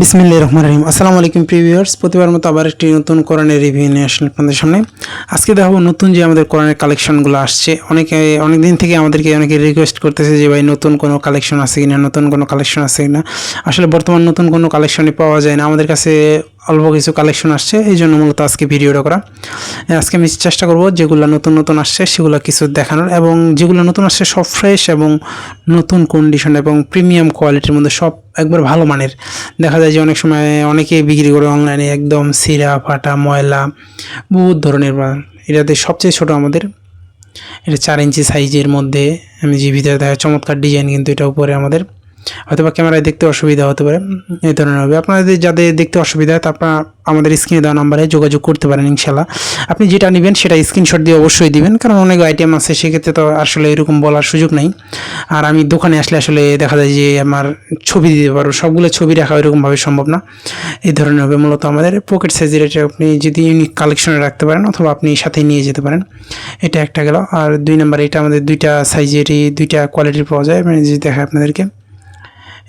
বিসমিল্লা রহমান রহিম। আসসালামু আলাইকুম প্রিভিউয়ার্স প্রতিবার মতো আবার একটি নতুন কোরআনের রিভিউ নিয়ে আসলাম আপনাদের সামনে। আজকে দেখাবো নতুন যে আমাদের কোরআনের কালেকশনগুলো আসছে। অনেকে অনেক দিন থেকে আমাদেরকে অনেকে রিকোয়েস্ট করতেছে যে, ভাই, নতুন কোনো কালেকশন আছে কি না নতুন কোনো কালেকশন আছে কি না আসলে বর্তমান নতুন কোনো কালেকশনই পাওয়া যায় না। আমাদের কাছে অল্প কিছু কালেকশন আসছে, এই জন্য মূলত আজকে ভিডিওটা করা। আজকে আমি চেষ্টা করব যেগুলো নতুন নতুন আসছে সেগুলো কিছু দেখানোর এবং যেগুলো নতুন আসছে সব ফ্রেশ এবং নতুন কন্ডিশন এবং প্রিমিয়াম কোয়ালিটির মধ্যে সব একবার ভালো মানের। দেখা যায় যে অনেক সময় অনেকে বিক্রি করে অনলাইনে একদম সিরা, ফাটা, ময়লা, বহুত ধরনের এটাতে সবচেয়ে ছোট আমাদের, এটা চার ইঞ্চি সাইজের মধ্যে, আমি যে ভিতরে দেখা চমৎকার ডিজাইন কিন্তু এটা উপরে আমাদের। হয়তো বা ক্যামেরায় দেখতে অসুবিধা হতে পারে, এই ধরনের হবে। আপনাদের যাদের দেখতে অসুবিধা হয় আপনারা আমাদের স্ক্রিনে দেওয়া নাম্বারে যোগাযোগ করতে পারেন ইনশাল্লাহ আপনি যেটা নেবেন, সেটা স্ক্রিনশট দিয়ে অবশ্যই দিবেন, কারণ অনেক আইটেম আছে, সেক্ষেত্রে তো আসলে এরকম বলার সুযোগ নেই। আর আমি দোকানে আসলে আসলে দেখা যায় যে আমার ছবি দিতে পারব, সবগুলো ছবি রাখা এরকমভাবে সম্ভব না। এই ধরনের হবে মূলত আমাদের পকেট সাইজের এটা আপনি যদি ইউনিক কালেকশনে রাখতে পারেন, অথবা আপনি সাথে নিয়ে যেতে পারেন। এটা একটা গেল। আর দুই নাম্বার, এটা আমাদের দুইটা সাইজেরই দুইটা কোয়ালিটির পাওয়া যায়। মানে যে দেখায় আপনাদেরকে।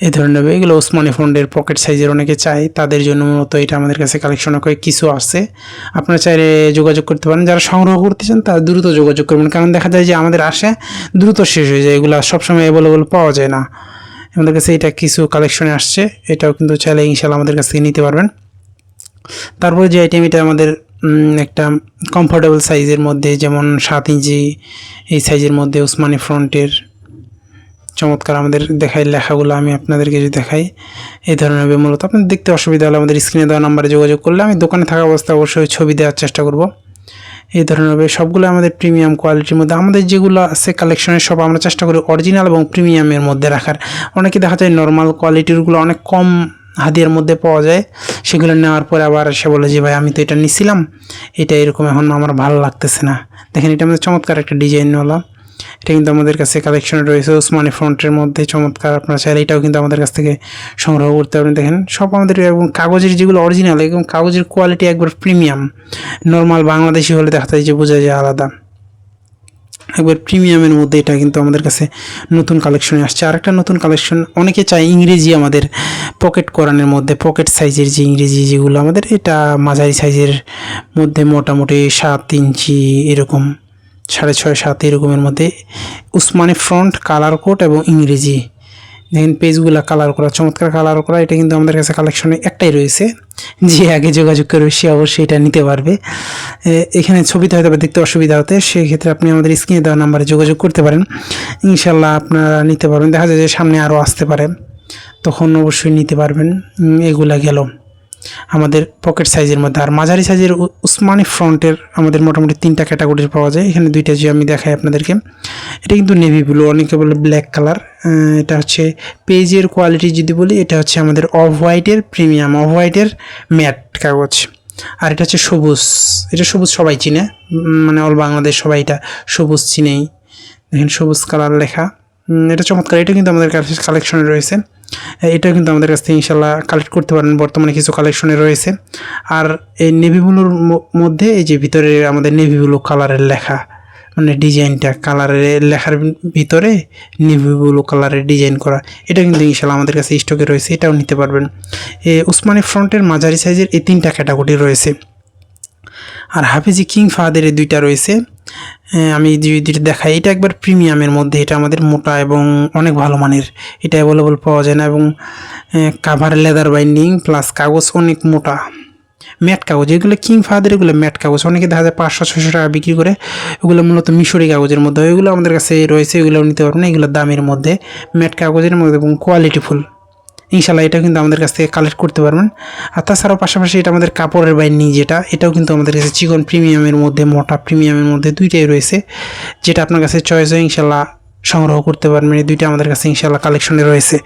এই ধরনের হবে। এগুলো ওসমানি ফন্ডের পকেট সাইজের অনেকে চায়। তাদের জন্য মূলত এটা আমাদের কাছে কালেকশনে কয়েক কিছু আছে। আপনারা চাইলে যোগাযোগ করতে পারেন। যারা সংগ্রহ করতে চান, তারা দ্রুত যোগাযোগ করবেন। কারণ দেখা যায় যে আমাদের আসে দ্রুত শেষ হয়ে যায়। এগুলো সবসময় অ্যাভেলেবল পাওয়া যায় না। আমাদের কাছে এটা কিছু কালেকশনে আসছে। এটাও কিন্তু চাইলে ইনশাল্লাহ আমাদের কাছ থেকে নিতে পারবেন। তারপরে যে আইটেম এটা আমাদের একটা কমফোর্টেবল সাইজের মধ্যে, যেমন সাত ইঞ্চি এই সাইজের মধ্যে উসমানি ফ্রন্টের চমৎকার আমাদের দেখাই লেখাগুলো, আমি আপনাদেরকে যদি দেখাই, এই ধরনের মূলত। আপনাদের দেখতে অসুবিধা হলে আমাদের স্ক্রিনে দেওয়া নাম্বারে যোগাযোগ করলে আমি দোকানে থাকা অবস্থায় অবশ্যই ছবি দেওয়ার চেষ্টা করব। এই ধরনের হবে সবগুলো আমাদের প্রিমিয়াম কোয়ালিটির মধ্যে। আমাদের যেগুলো আছে কালেকশনের সব আমরা চেষ্টা করি অরিজিনাল এবং প্রিমিয়ামের মধ্যে রাখার। অনেকে দেখা যায় নর্মাল কোয়ালিটিরগুলো অনেক কম হাদিয়ার মধ্যে পাওয়া যায়। সেগুলো নেওয়ার পরে আবার সে বলে যে, ভাই, আমি তো এটা নিছিলাম। এটা এরকম এখন আমার ভালো লাগতেছে না। দেখেন, এটা আমাদের চমৎকার একটা ডিজাইন ডিজাইনওয়ালা এটা কিন্তু আমাদের কাছে কালেকশনে রয়েছে ওসমানি ফ্রন্টের মধ্যে চমৎকার আপনারা চাইলে এটাও কিন্তু আমাদের কাছ থেকে সংগ্রহ করতে পারেন দেখেন, সব আমাদের এবং কাগজের যেগুলো অরিজিনাল এবং কাগজের কোয়ালিটি একবার প্রিমিয়াম নর্মাল বাংলাদেশি হলে দেখা যায় যে বোঝা যায় আলাদা। একবার প্রিমিয়ামের মধ্যে এটা কিন্তু আমাদের কাছে নতুন কালেকশনে আসছে। আর একটা নতুন কালেকশন অনেকে চায় ইংরেজি আমাদের পকেট কোরআনের মধ্যে পকেট সাইজের যে ইংরেজি যেগুলো আমাদের, এটা মাঝারি সাইজের মধ্যে মোটামুটি সাত ইঞ্চি এরকম। সাড়ে ছয় সাত এরকমের মধ্যে উসমানি ফ্রন্ট কালার কোড এবং ইংরেজি। দেখেন পেজগুলো কালার করা, চমৎকার কালার করা, এটা কিন্তু আমাদের কাছে কালেকশনে একটাই রয়েছে। যে আগে যোগাযোগ করবে, সে অবশ্যই এটা নিতে পারবে। এখানে ছবিতে হয়তো দেখতে অসুবিধা হতে, সেক্ষেত্রে আপনি আমাদের স্ক্রিনে দেওয়া নাম্বারে যোগাযোগ করতে পারেন। ইনশাল্লাহ আপনারা নিতে পারবেন। দেখা যায় যে সামনে আরও আসতে পারে। তখন অবশ্যই নিতে পারবেন। এগুলা গেল। আমাদের পকেট সাইজের মধ্যে। আর মাঝারি সাইজের উসমানি ফ্রন্টের আমাদের মোটামুটি তিনটা ক্যাটাগরির পাওয়া যায়। এখানে দুইটা যে আমি দেখাই আপনাদেরকে। এটা কিন্তু নেভি ব্লু অনেকে বলে ব্ল্যাক কালার এটা হচ্ছে পেজের কোয়ালিটি যদি বলি, এটা হচ্ছে আমাদের অফ হোয়াইটের প্রিমিয়াম অফ হোয়াইটের ম্যাট কাগজ। আর এটা হচ্ছে সবুজ। এটা সবুজ সবাই চিনে। মানে অল বাংলাদেশ সবাই এটা সবুজ চিনেই। দেখেন সবুজ কালার লেখা। এটা চমৎকার। এটা কিন্তু আমাদের কাছে কালেকশনে রয়েছে। এটাও কিন্তু আমাদের কাছ থেকে ইনশাল্লাহ কালেক্ট করতে পারেন বর্তমানে কিছু কালেকশনে রয়েছে। আর এই নেভি ব্লুর মধ্যে এই যে ভিতরে আমাদের নেভি ব্লু কালারের লেখা মানে ডিজাইনটা কালারের লেখার ভিতরে নেভি ব্লু কালারের ডিজাইন করা, এটা কিন্তু ইনশাল্লাহ আমাদের কাছে স্টকে রয়েছে। এটাও নিতে পারবেন। এ, উসমানি ফ্রন্টের মাঝারি সাইজের এই তিনটা ক্যাটাগরি রয়েছে। আর হাফিজি কিং ফাহাদের এই দুইটা রয়েছে। আমি যদি দেখাই। এটা একবার প্রিমিয়ামের মধ্যে, এটা আমাদের মোটা এবং অনেক ভালো মানের। এটা অ্যাভেলেবল পাওয়া যায় না এবং কাভার লেদার বাইন্ডিং প্লাস কাগজ অনেক মোটা। ম্যাট কাগজ, এগুলো কিং ফাদার এগুলো ম্যাট কাগজ। অনেকে দেখা যায় পাঁচশো ছশো টাকা বিক্রি করে, ওগুলো মূলত মিশরি কাগজের মধ্যে। হয়। এগুলো আমাদের কাছে রয়েছে এগুলোও নিতে পারবেন এগুলো দামের মধ্যে। ম্যাট কাগজের মধ্যে এবং কোয়ালিটিফুল ইনশাল্লাহ এটা কিন্তু আমাদের কাছ থেকে কালেক্ট করতে পারবেন। আর তাছাড়াও পাশাপাশি এটা আমাদের কাপড়ের বাইন্ডিং যেটা, এটাও কিন্তু আমাদের কাছে চিকন প্রিমিয়ামের মধ্যে, মোটা প্রিমিয়ামের মধ্যে দুইটাই রয়েছে, যেটা আপনার কাছে চয়েস হয় ইনশাল্লাহ সংগ্রহ করতে পারবেন। এই দুইটা আমাদের কাছে ইনশাল্লাহ কালেকশনে রয়েছে।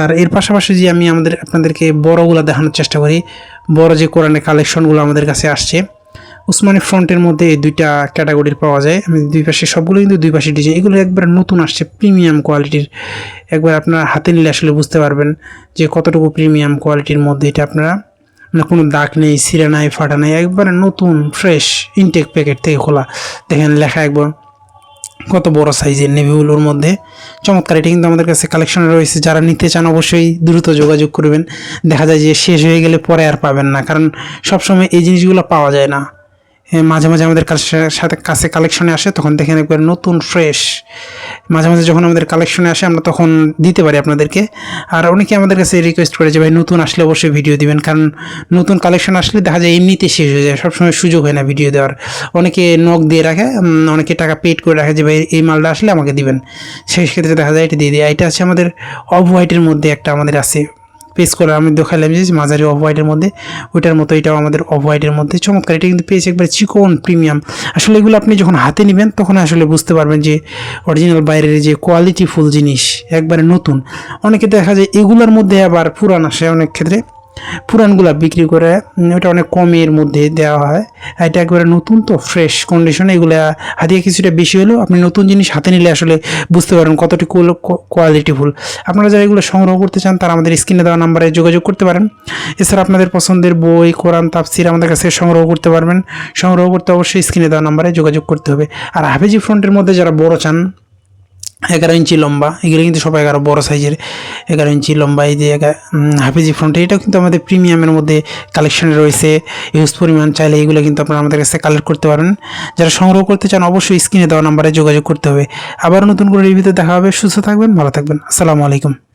আর এর পাশাপাশি যে আমি আমাদের আপনাদেরকে বড়গুলো দেখানোর চেষ্টা করি, বড় যে কোরআনের কালেকশনগুলো আমাদের কাছে আসছে উসমানি ফ্রন্টের মধ্যে এই দুইটা ক্যাটাগরির পাওয়া যায়। আমি দুই পাশে সবগুলো কিন্তু দুই পাশে ডিজাইন। এগুলো একবার নতুন আসছে, প্রিমিয়াম কোয়ালিটির। একবার আপনার হাতে নিলে আসলে বুঝতে পারবেন যে কতটুকু প্রিমিয়াম কোয়ালিটির মধ্যে এটা আপনারা মানে কোনো দাগ নেই, সিরা নাই, ফাটা নাই, একবারে নতুন, ফ্রেশ ইনটেক প্যাকেট থেকে খোলা। দেখেন লেখা একবার, কত বড় সাইজের নেভিগুলোর মধ্যে। চমৎকার, এটি কিন্তু আমাদের কাছে কালেকশনে রয়েছে। যারা নিতে চান অবশ্যই দ্রুত যোগাযোগ করবেন। দেখা যায় যে শেষ হয়ে গেলে পরে আর পাবেন না, কারণ সবসময় এই জিনিসগুলো পাওয়া যায় না। মাঝে মাঝে আমাদের সাথে কাছে কালেকশনে আসে, তখন দেখেন একবার নতুন ফ্রেশ মাঝে মাঝে যখন আমাদের কালেকশনে আসে, আমরা তখন দিতে পারি আপনাদেরকে। আর অনেকে আমাদের কাছে রিকোয়েস্ট করে যে, ভাই, নতুন আসলে অবশ্যই ভিডিও দিবেন। কারণ নতুন কালেকশন আসলে দেখা যায় এমনিতে শেষ হয়ে যায়, সবসময় সুযোগ হয় না ভিডিও দেওয়ার। অনেকে নখ দিয়ে রাখে অনেকে টাকা পেড করে রাখে যে, ভাই, এই মালটা আসলে আমাকে দিবেন। সেই ক্ষেত্রে দেখা যায়, এটা দিয়ে দেয় এটা আছে আমাদের অফ হোয়াইটের মধ্যে একটা আমাদের আছে। পেস করে আমি দেখালাম যে মাঝারি অফ হোয়াইটের মধ্যে, ওইটার মতো এটাও আমাদের অফ হোয়াইটের মধ্যে। চমৎকার, এটা কিন্তু পেয়েছে একবার চিকন প্রিমিয়াম আসলে এগুলো আপনি যখন হাতে নেবেন, তখন আসলে বুঝতে পারবেন যে অরিজিনাল বাইরের যে কোয়ালিটি ফুল জিনিস একবারে নতুন। অনেকে দেখা যায় এগুলোর মধ্যে আবার পুরান আসে অনেক ক্ষেত্রে। পুরানগুলা বিক্রি করে ওটা অনেক কমের মধ্যে দেওয়া হয়। এটা একবারে নতুন তো ফ্রেশ কন্ডিশনে এগুলা হাতিয়ে কিছুটা বেশি হলেও আপনি নতুন জিনিস হাতে নিলে আসলে বুঝতে পারেন কতটুকু কোয়ালিটি ফুল আপনারা যারা এগুলো সংগ্রহ করতে চান, তারা আমাদের স্ক্রিনে দেওয়া নাম্বারে যোগাযোগ করতে পারেন। এছাড়া আপনাদের পছন্দের বই, কোরআন, তাফসির আমাদের কাছে সংগ্রহ করতে পারবেন। সংগ্রহ করতে অবশ্যই স্ক্রিনে দেওয়া নাম্বারে যোগাযোগ করতে হবে। আর হাফেজি ফ্রন্টের মধ্যে যারা বড় চান এগারো ইঞ্চি লম্বা, এগুলো কিন্তু সবাই এগারো বড়ো সাইজের। এগারো ইঞ্চি লম্বা এই যে হাফিজি ফ্রন্ট এটাও কিন্তু আমাদের প্রিমিয়ামের মধ্যে কালেকশনে রয়েছে। ইউজ পরিমাণ চাইলে এগুলো কিন্তু আপনারা আমাদের কাছে কালেক্ট করতে পারেন। যারা সংগ্রহ করতে চান, অবশ্যই স্ক্রিনে দেওয়া নাম্বারে যোগাযোগ করতে হবে। আবার নতুন করে রিভিউতে দেখা হবে। সুস্থ থাকবেন, ভালো থাকবেন। আসসালামু আলাইকুম।